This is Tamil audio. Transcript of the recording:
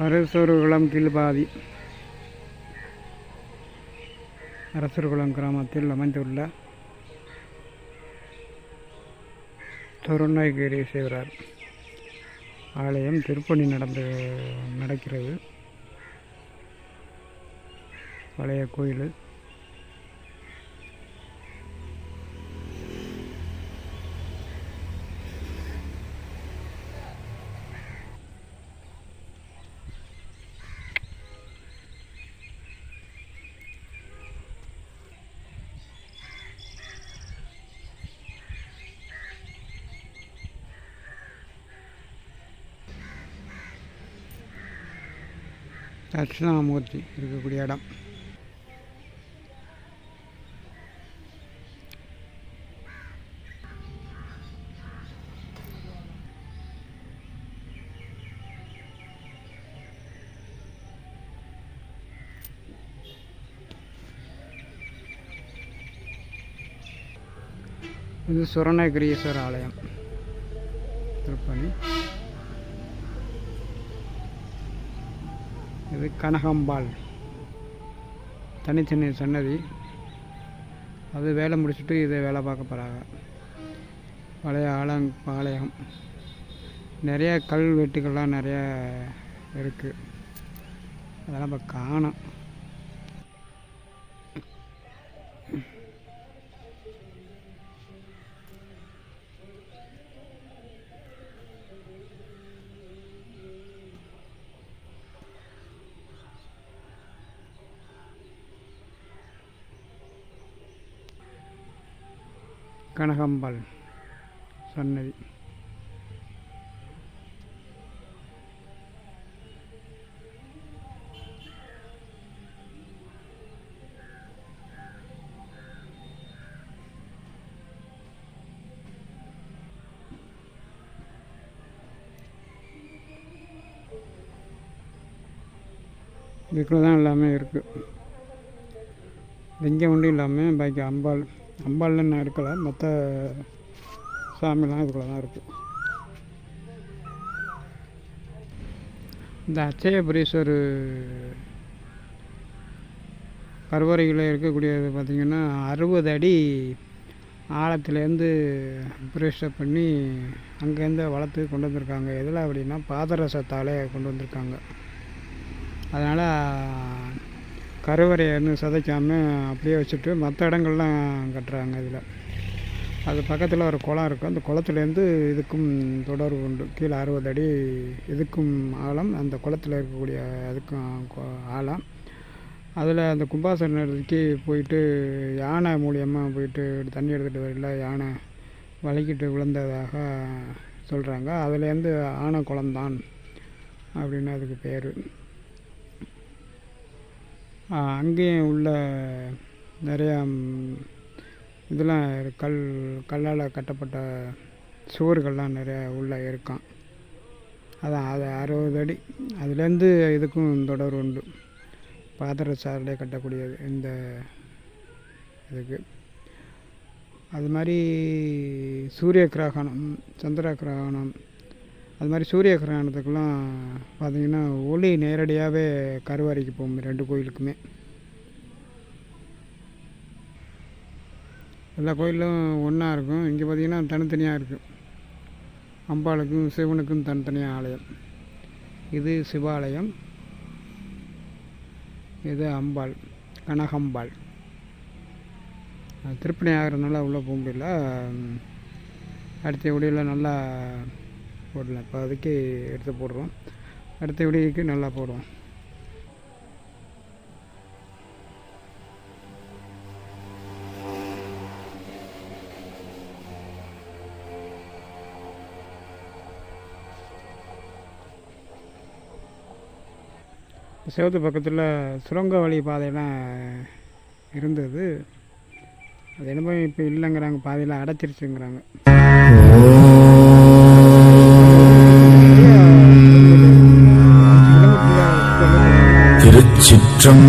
அரசர்குளம் கீழ்பாதி. அரசர்குளம் கிராமத்தில் அமைந்துள்ள திருநாய்கீரீஸ்வரர் ஆலயம் திருப்பணி நடந்து நடக்கிறது. பழைய கோயில். தட்சிணாமூர்த்தி இருக்கக்கூடிய இடம். இது சுரணகிரீஸ்வர ஆலயம். திருப்பணி. இது கனகம்பாள். தனித்தனி சன்னதி. அது வேலை முடிச்சுட்டு இதை வேலை பார்க்க போகிறாங்க பழைய ஆலங் ஆலயம் நிறைய கல்வெட்டுகள்லாம் நிறைய இருக்குது அதெல்லாம் இப்போ காணும். கனகம்பாள் சன்னதி. இதுக்குள்ளே தான் எல்லாமே இருக்குது லிங்கம் ஒன்றும் இல்லாமல் பாக்கி அம்பாள் அம்பாள் நான் இருக்கலை. மற்ற சாமிலாம் இதுக்குள்ள தான் இருக்குது இந்த அச்சயபுரீஸ்வர் கருவறையில் இருக்கக்கூடியது பார்த்திங்கன்னா அறுபது அடி ஆழத்துலேருந்து பிரதிஷ்டை பண்ணி அங்கேருந்து வளர்த்து கொண்டு வந்திருக்காங்க. எதில் அப்படின்னா பாதரசத்தாலே கொண்டு வந்திருக்காங்க. அதனால் கருவறையை வந்து சிதைக்காமல் அப்படியே வச்சுட்டு மற்ற இடங்கள்லாம் கட்டுறாங்க இதில். அது பக்கத்தில் ஒரு குளம் இருக்கும். அந்த குளத்துலேருந்து இதுக்கும் தொடர்பு உண்டு. கீழே அறுபது அடி இதுக்கும் ஆழம். அந்த குளத்தில் இருக்கக்கூடிய அதுக்கும் ஆழம். அதில் அந்த கும்பாசனத்துக்கு போயிட்டு யானை மூலியமாக போயிட்டு தண்ணி எடுத்துகிட்டு வரல யானை வலிக்கிட்டு விழுந்ததாக சொல்கிறாங்க அதுலேருந்து ஆனை குளம்தான் அப்படின்னு அதுக்கு பேர். அங்கேயும் உள்ள நிறையா இதெல்லாம் கல் கல்லால் கட்டப்பட்ட சுவர்கள்லாம் நிறையா உள்ளே இருக்கான். அதான் அது அறுபது அடி. அதுலேருந்து இதுக்கும் தொடர்பு உண்டு. பாதரசாரிலே கட்டக்கூடியது இந்த இதுக்கு. அது மாதிரி சூரிய கிரகணம் சந்திர கிரகணம் அது மாதிரி சூரிய கிரகணத்துக்கெலாம் பார்த்திங்கன்னா ஒளி நேரடியாகவே கருவறைக்கு போகும் ரெண்டு கோயிலுக்குமே. எல்லா கோயிலும் ஒன்றா இருக்கும். இங்கே பார்த்தீங்கன்னா தனித்தனியாக இருக்குது அம்பாளுக்கும் சிவனுக்கும் தனித்தனியாக ஆலயம். இது சிவாலயம். இது அம்பாள் கனகம்பாள். திருப்பணி ஆகிறதுனால உள்ளே போக முடியல. அடுத்த ஒடியில் நல்லா போடலாம் இப்போ அதுக்கு எடுத்து போடுறோம். அடுத்த வீடியோக்கு நல்லா போடுவோம். செவத்து பக்கத்தில் சுரங்க வழி பாதையெல்லாம் இருந்தது. அது என்னமோ இப்போ இல்லைங்கிறாங்க. பாதையெல்லாம் அடைச்சிருச்சுங்கிறாங்க. திருச்சிற்றம்பலம்.